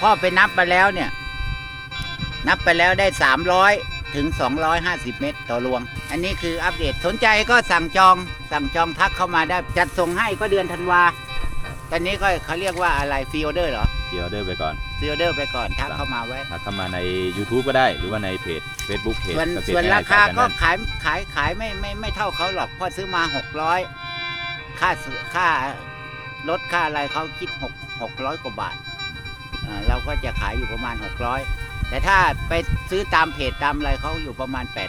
พ่อไปนับไปแล้วเนี่ย นับไปแล้วได้ 300 ถึง 250 เมตรต่อรวง อันนี้คืออัปเดตสนใจก็สั่งจองสั่งจองทักเข้ามาได้จัดส่งให้ก็เดือนธันวาตอนนี้ก็เขาเรียกว่าอะไรฟีออเดอร์เหรอเดี๋ยวเดินไปก่อนฟีออเดอร์ไปก่อนทักเข้ามาไว้ทักเข้ามาใน YouTube ก็ได้ หรือว่าในเพจ Facebook เพจส่วนเกษตรส่วนง่รายๆคาสยก็พันธุ์ขายขายขายไม่ไม่ไม่เท่าเขาหรอกเพอซื้อมา 600 ค่าซื้อค่ารถค่าอะไรเขาคิด6 600 กว่าบาท อ่าเราก็จะขายอยู่ประมาณ 600 แต่ถ้าไปซื้อตามเพจตามอะไรเขาอยู่ประมาณ 800 800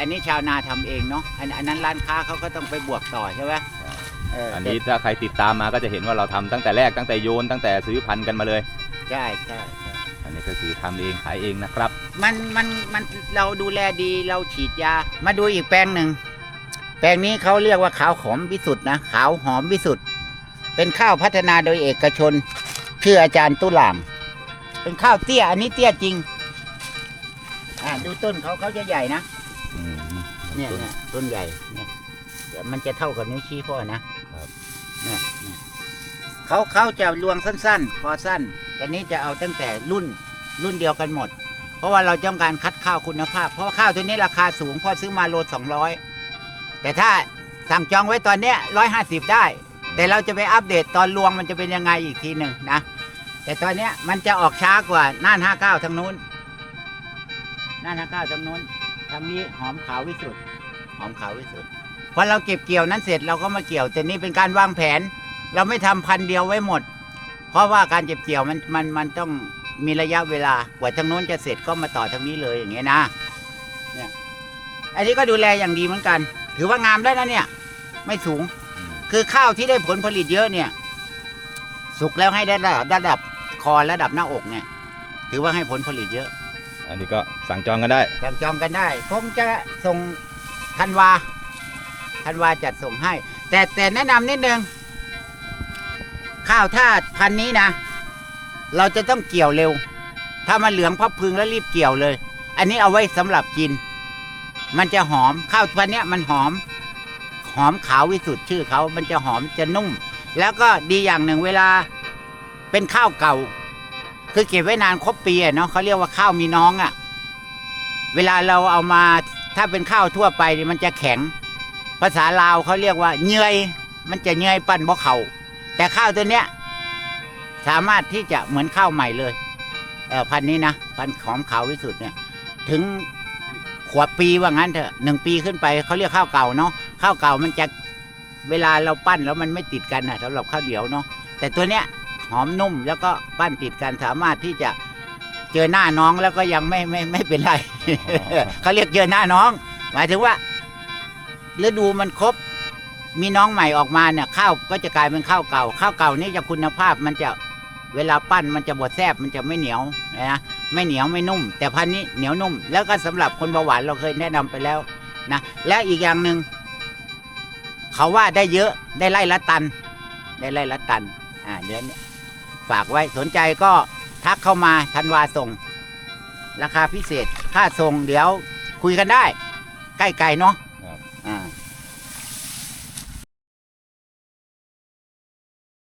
อันนี้ชาวนาทำเองเนาะอันอันนั้นร้านค้าเขาก็ต้องไปบวกต่อใช่ไหมเอันนี้ถ้าใครติดตามมาก็จะเห็นว่าเราทำตั้งแต่แรกตั้งแต่โยนตั้งแต่ซื้อพันธุ์กันมาเลย ใช่ใช่ใช่ อันนี้ก็คือทำเองขายเองนะครับ มันมันมันเราดูแลดีเราฉีดยา มาดูอีกแปลงหนึ่ง แปลงนี้เขาเรียกว่าขาวหอมวิสุทธ์นะขาวหอมวิสุทธ์ เป็นข้าวพัฒนาโดยเอกชน ชื่ออาจารย์ตุหลางเป็นข้าวเตี้ย อันนี้เตี้ยจริง อ่าดูต้นเขาเขาจะใหญ่นะ อืมเนี่ยเนี่ยต้นใหญ่เนี่ยเดี๋ยวมันจะเท่ากับนิ้วชี้พ่อนะครับเนี่ยเนี่ยเขาเขาจะรวงสั้นๆพอสั้นแต่นี้จะเอาตั้งแต่รุ่นรุ่นเดียวกันหมด เพราะว่าเราต้องการคัดข้าวคุณภาพ เพราะว่าข้าวตัวนี้ราคาสูงพอซื้อมาโลสองร้อยแต่ถ้าสั่งจองไว้ตอนเนี้ยร้อยห้าสิบได้ แต่เราจะไปอัปเดตตอนรวงมันจะเป็นยังไงอีกทีหนึ่งนะ แต่ตอนเนี้ยมันจะออกช้ากว่าน่านห้าเก้าทางนู้นน่านห้าเก้าทางนู้นทางนี้หอมขาววิสุทธ์หอมขาววิสุทธ์พอเราเก็บเกี่ยวนั้นเสร็จเราก็มาเกี่ยว แต่นี่เป็นการวางแผน เราไม่ทำพันเดียวไว้หมด เพราะว่าการเก็บเกี่ยวมันมันมันต้องมีระยะเวลากว่าทางโน้นจะเสร็จก็มาต่อทางนี้เลยอย่างเงี้ยนะ เนี่ย อันนี้ก็ดูแลอย่างดีเหมือนกัน ถือว่างามได้วนะเนี่ย ไม่สูง คือข้าวที่ได้ผลผลิตเยอะเนี่ย สุกแล้วให้ได้ระดับระดับคอระดับหน้าอกเนี่ย ถือว่าให้ผลผลิตเยอะอันนี้ก็สั่งจองกันได้ สั่งจองกันได้คงจะส่งธันวาธันวาจัดส่งให้ แต่แต่แนะนำนิดนึง ข้าวถ้าพันธุ์นี้นะ เราจะต้องเกี่ยวเร็ว ถ้ามันเหลืองพับพึงแล้วรีบเกี่ยวเลย อันนี้เอาไว้สำหรับกิน มันจะหอมข้าวพันธุ์เนี้ยมันหอมห อมขาววิสุทธ์ชื่อเขามันจะหอมจะนุ่ม แล้วก็ดีอย่างหนึ่งเวลาเป็นข้าวเก่า คือเก็บไว้นานครบปีเนาะเขาเรียกว่าข้าวมีน้องอะ่ะ เวลาเราเอามาถ้าเป็นข้าวทั่วไปมันจะแข็ง ภาษาลาวเขาเรียกว่าเนยมันจะเนยปั้นบ่เขาแต่ข้าวตัวเนี้ยสามารถที่จะเหมือนข้าวใหม่เลยเออพันนี้นะพันธุ์ของขาววิสุทธ์เนี่ย ถึงขวบปีว่างั้นเถอะหนึ่งปีขึ้นไปเขาเรียกข้าวเก่าเนาะ ข้าวเก่ามันจะเวลาเราปั้นแล้วมันไม่ติดกันนะสำหรับข้าวเดียวเนาะแต่ตัวเนี้ยหอมนุ่มแล้วก็ปั้นติดกันสามารถที่จะเจอหน้าน้องแล้วก็ยังไม่ไม่ไม่เป็นไรเขาเรียกเจอหน้าน้อง หมายถึงว่าฤดูมันครบมีน้องใหม่ออกมาเนี่ยข้าวก็จะกลายเป็นข้าวเก่า ข้าวเก่านี่จะคุณภาพมันจะเวลาปั้นมันจะบดแซบมันจะไม่เหนียวนะไม่เหนียวไม่นุ่ม แต่พันธุ์นี้เหนียวนุ่ม แล้วก็สำหรับคนเบาหวานเราเคยแนะนำไปแล้วนะและอีกอย่างหนึ่ง เขาว่าได้เยอะได้ไล่ละตัน ได้ไล่ละตัน อ่าเดี๋ยวนี้ฝากไว้สนใจก็ทักเข้ามาทันวาส่ง ราคาพิเศษค่าส่งเดี๋ยวคุยกันได้ ใกล้ไกลเนาะ